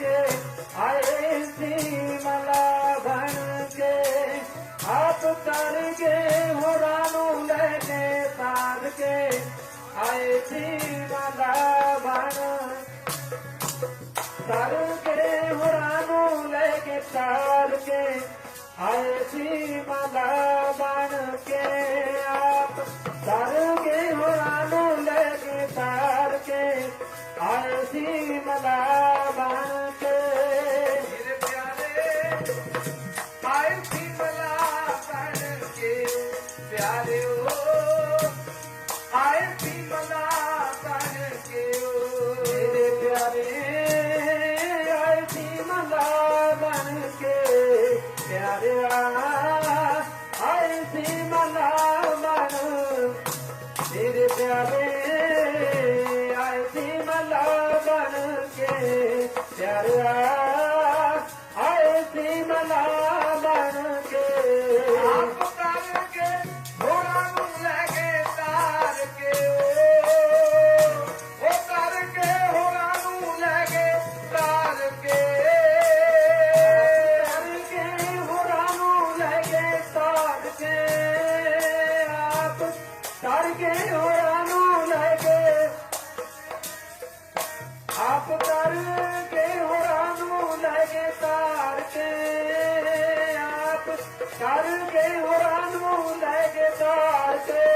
के आए थी मला बन के आप कर के हो रानू लेने तार के आए थी मला बन तर के हो रानू लेके तार के आए थी मला बन के आप तर के हो रानू लेके तार के आए थी मला ਪਿਆਰੇ ਆਏ ਸੀ ਮਲਾ ਬਣ ਕੇ ਪਿਆਰਿਓ ਆਏ ਸੀ ਮਲਾ ਬਣ ਕੇ ਮੇਰੇ ਪਿਆਰੇ ਕਰਕੇ ਹੋਰਾਂ ਨੂੰ ਲੈ ਕੇ। ਆਪ ਕਰਕੇ ਹੋਰਾਂ ਨੂੰ ਲੈ ਕੇ ਤਾਰ ਕੇ। ਆਪ ਕਰਕੇ ਹੋਰਾਂ ਨੂੰ ਲੈ ਕੇ ਤਾਰ ਕੇ।